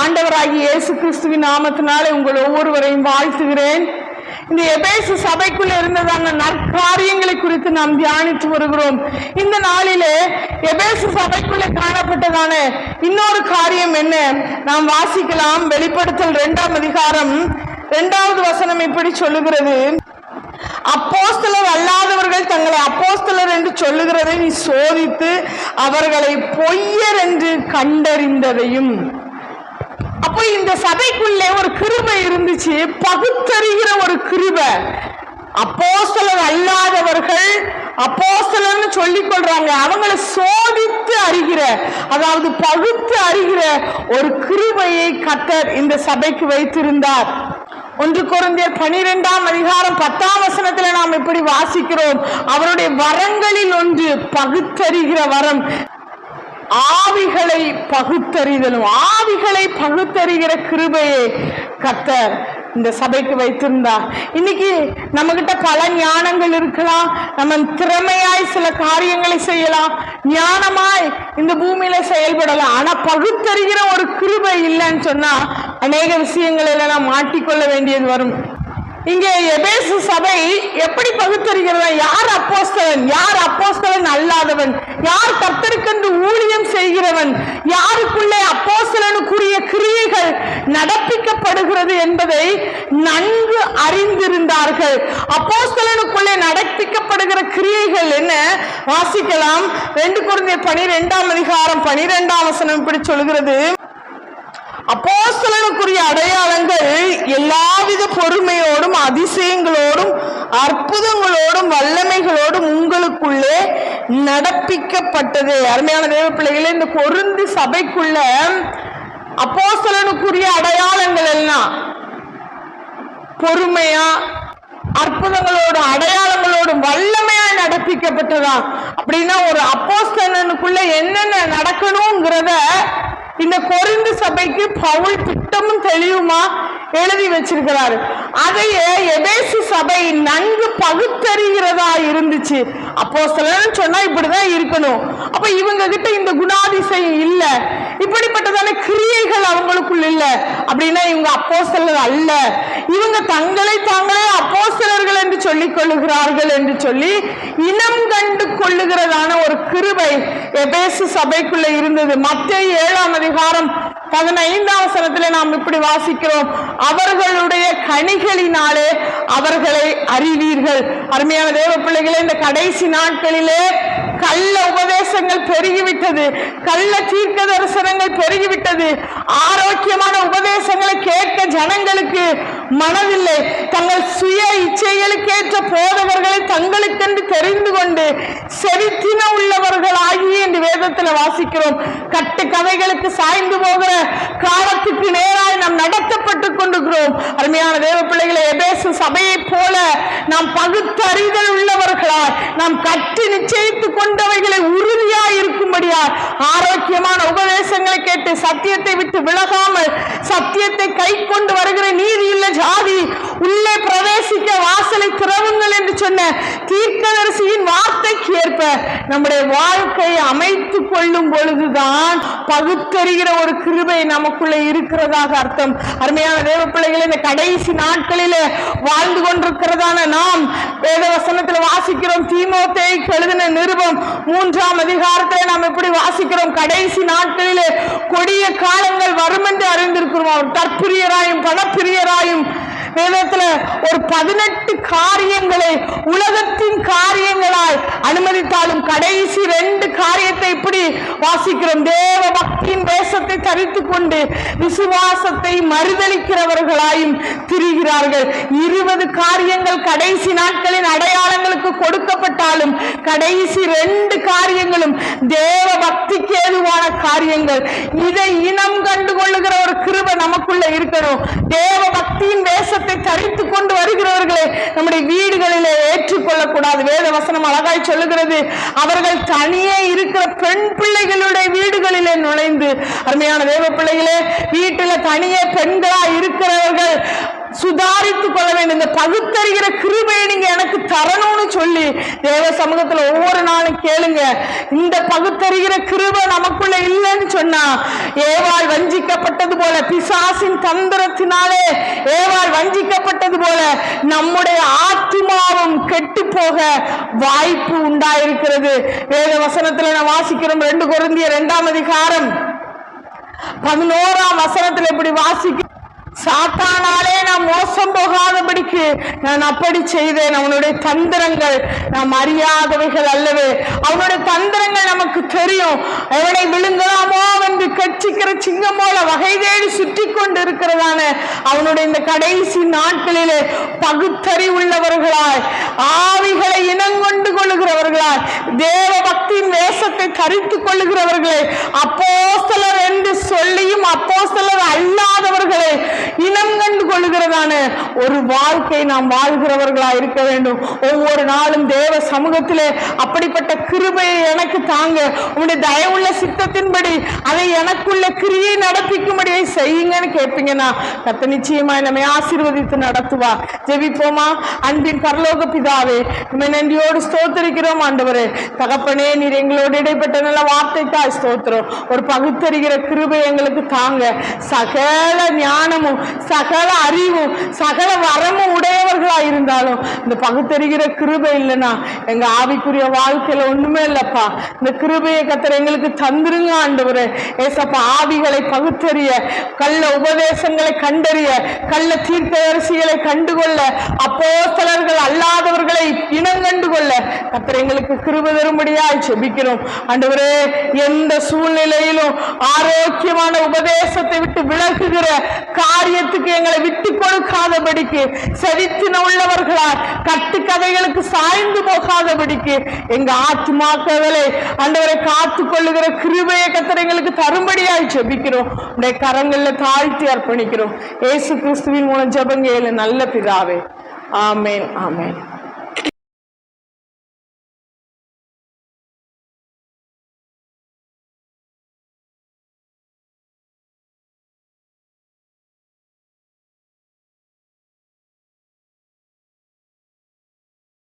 ஆண்டவராகி இயேசு கிறிஸ்துவின் நாமத்தினாலே உங்கள் ஒவ்வொருவரையும் வாழ்த்துகிறேன். இந்த எபேசு சபைக்குள்ள இருந்ததான நற்காரியங்களை குறித்து நாம் தியானித்து வருகிறோம். இந்த நாளிலே எபேசு சபைக்குள்ள காணப்பட்டதான இன்னொரு காரியம் என்ன? நாம் வாசிக்கலாம். வெளிப்படுத்தல் இரண்டாம் அதிகாரம் இரண்டாவது வசனம் இப்படி சொல்லுகிறது. அப்போஸ்தலர் அல்லாதவர்கள் தங்களை அப்போஸ்தலர் என்று சொல்லுகிறதை நீ சோதித்து அவர்களை பொய்யர் என்று கண்டறிந்ததையும் அப்போ இந்த சபைக்குள்ளே ஒரு கிருபை இருந்துச்சு பகுத்தறிகிற ஒரு கிருபை. அப்போஸ்தலர் அல்லாதவர்கள் அப்போஸ்தலர்னு சொல்லிக் கொள்றாங்க. அவங்கள சோதித்து அறிகிற அதாவது பகுத்து அறிகிற ஒரு கிருபையை கத்தர் இந்த சபைக்கு வைத்திருந்தார். ஒன்று குருந்தியர் பனிரெண்டாம் அதிகாரம் பத்தாம் வசனத்துல நாம் இப்படி வாசிக்கிறோம். அவருடைய வரங்களில் ஒன்று பகுத்தறிகிற வரம். ஆவிகளை பகுத்தறிதலும் ஆவிகளை பகுத்தறிகிற கிருபையை கத்தர் இந்த சபைக்கு வைத்திருந்தார் இன்னைக்கு நம்ம கிட்ட பல ஞானங்கள் இருக்கலாம். நம்ம திறமையாய் சில காரியங்களை செய்யலாம். ஞானமாய் இந்த பூமியில செயல்படலாம். ஆனா பகுத்தறிகிற ஒரு கிருபை இல்லைன்னு சொன்னா அநேக விஷயங்களில் நாம் மாட்டிக்கொள்ள வேண்டியது வரும். இங்கே எபேசு சபை எப்படி பகுத்தறிகிறதா? யார் அப்போஸ்தலன்? யார் அப்போஸ்தலன் அல்லாதவன்? யார் கர்த்தருக்கென்று ஊழியம் செய்கிறவன்? யாருக்குள்ளே அப்போஸ்தலனுக்குரிய கிரியைகள் நடப்பிக்கப்படுகிறது என்பதை நன்கு அறிந்திருந்தார்கள். அப்போஸ்தலனுக்குள்ளே நடப்பிக்கப்படுகிற கிரியைகள் என்ன? வாசிக்கலாம். ரெண்டு குழந்தை பனிரெண்டாம் அதிகாரம் பனிரெண்டாம் வசனம் இப்படி சொல்கிறது. அப்போஸ்தலனுக்குரிய அடையாளங்கள் எல்லாவித பொறுமையோடும் அதிசயங்களோடும் அற்புதங்களோடும் வல்லமைகளோடும் உங்களுக்குள்ளே நடப்பிக்கப்பட்டது. அருமையான தேவ பிள்ளைகளே இந்த பொருந்து சபைக்குள்ள அப்போஸ்தலனுக்குரிய அடையாளங்கள் எல்லாம் பொறுமையா அற்புதங்களோடும் அடையாளங்களோடும் வல்லமையா நடப்பிக்கப்பட்டதா? அப்படின்னா ஒரு அப்போஸ்தலனுக்குள்ள இந்த கொரிந்து சபைக்கு பவுல் திட்டமும் தெளிவுமா எழுதி வச்சிருக்கிறாரு. அதையே எபேசு சபை நன்கு பகுத்தறிகிறதா இருந்துச்சு. அப்போ சொன்னா இப்படிதான் இருக்கணும். அப்ப இவங்க கிட்ட இந்த குணாதிசயம் இல்லை. இப்படிப்பட்டதான கிரியைகள் அவங்களுக்குள் இல்ல. அப்படின்னா இவங்க அப்போஸ்தலர் அல்ல. இவங்க தங்களை தாங்களே அப்போஸ்தலர்கள் என்று சொல்லிக் கொள்ளுகிறார்கள் என்று சொல்லி இனம் கண்டு கொள்ளுகிறதான ஒரு கிருபை எபேசு சபைக்குள்ள இருந்தது. மத்திய ஏழாம் அதிகாரம் பதினைந்தாம் வசனத்திலே நாம் இப்படி வாசிக்கிறோம். அவர்களுடைய கனிகளினாலே அவர்களை அறிவீர்கள். அருமையான தேவ பிள்ளைகளே இந்த கடைசி நாட்களிலே கள்ள உபதேசங்கள் பெருகிவிட்டது. கள்ள தீர்க்க தரிசனங்கள் பெருகிவிட்டது. ஆரோக்கியமான உபதேசங்களை கேட்க ஜனங்களுக்கு மனதில்லை. தங்கள் சுய இச்சைகளுக்கேற்ற போதவர்களை தங்களுக்கென்று தெரிந்து கொண்டு செவித்தின உள்ளவர்கள் வேதத்துல வாசிக்கிறோம். கட்டு கதைகளுக்கு சாய்ந்து போகிற காலத்துக்கு நேராய் நாம் நடத்தப்பட்டு கொண்டிருக்கிறோம். அருமையான தேவ பிள்ளைகளை எபேசு சபையைப் போல நாம் பகுத்தறிதல் உள்ளவர்களாய் நாம் கட்டி நிச்சயித்துக் கொண்டவைகளை உறுதியாய் இருக்கும்படியா ஆரோக்கியமான உபதேசங்களை கேட்டு சத்தியத்தை விட்டு விலகாமல் சத்தியத்தை கை கொண்டு வருகிற நீதியுள்ள ஜாதி உள்ளே பிரவேசிக்க வாசலை திறவுங்களே சொன்ன தீர்க்கதரிசியின் வார்த்தைக்கு ஏற்ப நம்முடைய வாழ்க்கையை அமைத்துக் கொள்ளும் பொழுதுதான் பகுத்தறிகிற ஒரு கிருபை நமக்குள்ள இருக்கிறதாக அர்த்தம். அருமையான தேவ பிள்ளைகளை இந்த கடைசி நாட்களிலே வாழ்ந்து கொண்டிருக்கிறதான நாம் வேத வசனத்தில் வாசிக்கிறோம். தீமோத்தை எழுதின நிருபம் மூன்றாம் அதிகாரத்தை நாம் எப்படி வாசிக்கிறோம்? கடைசி நாட்களிலே கொடிய காலங்கள் வரும் என்று அறிந்திருக்கிறோம். தற்பிரியராயும் பணப்பிரியராயும் வேதத்துல ஒரு பதினெட்டு காரியங்களை உலகத்தின் காரியங்களாய் அனுமதித்தாலும் கடைசி ரெண்டு காரியத்தை இப்படி வாசிக்கிறோம். தேவ பக்தியின் தேசத்தை தரித்து கொண்டு விசுவாசத்தை மறுதளிக்கிறவர்களாயும் திரிகிறார்கள். இருபது காரியங்கள் கடைசி நாட்களின் அடையாளங்களுக்கு கொடுக்கப்பட்டாலும் கடைசி ரெண்டு காரியங்களும் தேவ பக்திக்கு ஏதுவான காரியங்கள். இதை இனம் கண்டு கொள்ளுகிற ஒரு கிருப நமக்குள்ள இருக்கணும் தேவ பக்தியின் வேஷத்தை தரித்து கொண்டு வருகிறவர்களை நம்முடைய வீடுகளிலே ஏற்றுக்கொள்ளக்கூடாது. வேத வசனம் அழகாய் சொல்லுகிறது அவர்கள் தனியே இருக்கிற பெண் பிள்ளைகளுடைய வீடுகளிலே நுழைந்து அருமையான தேவ பிள்ளைகளே வீட்டில் தனியே பெண்கள் இருக்கிறவர்கள் சுதாரித்துக் கொள்ள வேண்டும். இந்த பகுத்தறிகிற கிருபையை நீங்க எனக்கு தரணும்னு சொல்லி தேவ சமூகத்துல ஒவ்வொரு நாளும் கேளுங்க. இந்த பகுத்தறிகிற கிருபை நமக்குள்ள இல்லைன்னு சொன்னா ஏவாள் வஞ்சிக்கப்பட்டது போல பிசாசின் தந்திரத்தினாலே ஏவாள் வஞ்சிக்கப்பட்டது போல நம்முடைய ஆத்மாவும் கெட்டு போக வாய்ப்பு உண்டாயிருக்கிறது. வேத வசனத்துல நான் வாசிக்கிறோம் ரெண்டு குருந்திய இரண்டாம் அதிகாரம் பதினோராம் வசனத்துல இப்படி வாசிக்க சாத்தானாலே நான் மோசம் போகாதபடிக்கு நான் அப்படி செய்தேன். அவனுடைய தந்திரங்கள் நாம் அறியாதவைகள் அல்லவே. அவனுடைய தந்திரங்கள் நமக்கு தெரியும். அவனை விழுங்கலாமோ என்று கட்சிக்கிற சிங்கம் போல வகை தேடி சுற்றி கொண்டு இருக்கிறதான அவனுடைய இந்த கடைசி நாட்களிலே பகுத்தறி உள்ளவர்களாய் ஆவிகளை இனங்கொண்டு கொள்ளுகிறவர்களாய் தேவ பக்தியின் வேஷத்தை தரித்துக் கொள்ளுகிறவர்களே சிலர் என்று சொல்லியும் அப்போ சிலர் இனம் கண்டு ஒரு வாழ்க்கை நாம் வாழ்கிறவர்களா இருக்க வேண்டும். ஒவ்வொரு நாளும் தேவ சமூகத்திலே அப்படிப்பட்ட கிருபையை எனக்கு தாங்க. உங்களுடைய தயவுள்ள சித்தத்தின்படி அதை எனக்குள்ள கிரியை நடப்பிக்கும்படியை செய்யுங்கன்னு கேட்பீங்கன்னா கத்த நிச்சயமா நம்மை ஆசீர்வதித்து நடத்துவா. ஜெபிப்போமா? அன்பின் பரலோக பிதாவே நம்ம நன்றியோடு ஸ்தோத்தரிக்கிறோம் ஆண்டவரே. தகப்பனே நீர் எங்களோடு இடைப்பட்ட நல்ல வார்த்தை தான் ஸ்தோத்திரம். ஒரு பகுத்தறிகிற கிருபை எங்களுக்கு தாங்க. சகல ஞானமும் சகல அறிவு அறிவும் சகல வரமும் உடையவர்களா இருந்தாலும் இந்த பகுத்தறிகிற கிருபை இல்லைன்னா எங்க ஆவிக்குரிய வாழ்க்கையில ஒண்ணுமே இல்லப்பா. இந்த கிருபையை கத்துற எங்களுக்கு தந்துருங்க ஆண்டவர். ஏசப்பா ஆவிகளை பகுத்தறிய கள்ள உபதேசங்களை கண்டறிய கள்ள தீர்த்தரசிகளை கண்டுகொள்ள அப்போ சிலர்கள் அல்லாதவர்களை இனங்கண்டு கொள்ள கத்திர எங்களுக்கு கிருபை தரும்படியாய் செபிக்கிறோம். ஆண்டவரே எந்த சூழ்நிலையிலும் ஆரோக்கியமான உபதேசத்தை விட்டு விலகுகிற காரியத்துக்கு எங்களை விட்டு கொடுக்காதபடிக்கு செவித்தின உள்ளவர்களாய் கட்டுக்கதைகளுக்கு சாய்ந்து போகாதபடிக்கு எங்க ஆத்மாக்களை ஆண்டவரை காத்து கொள்ளுகிற கிருபையை கத்தர் எங்களுக்கு தரும்படியாய் ஜெபிக்கிறோம். உடைய கரங்கள்ல தாழ்த்தி அர்ப்பணிக்கிறோம். இயேசு கிறிஸ்துவின் மூலம் ஜெபங்க நல்ல பிதாவே. ஆமேன் ஆமேன்.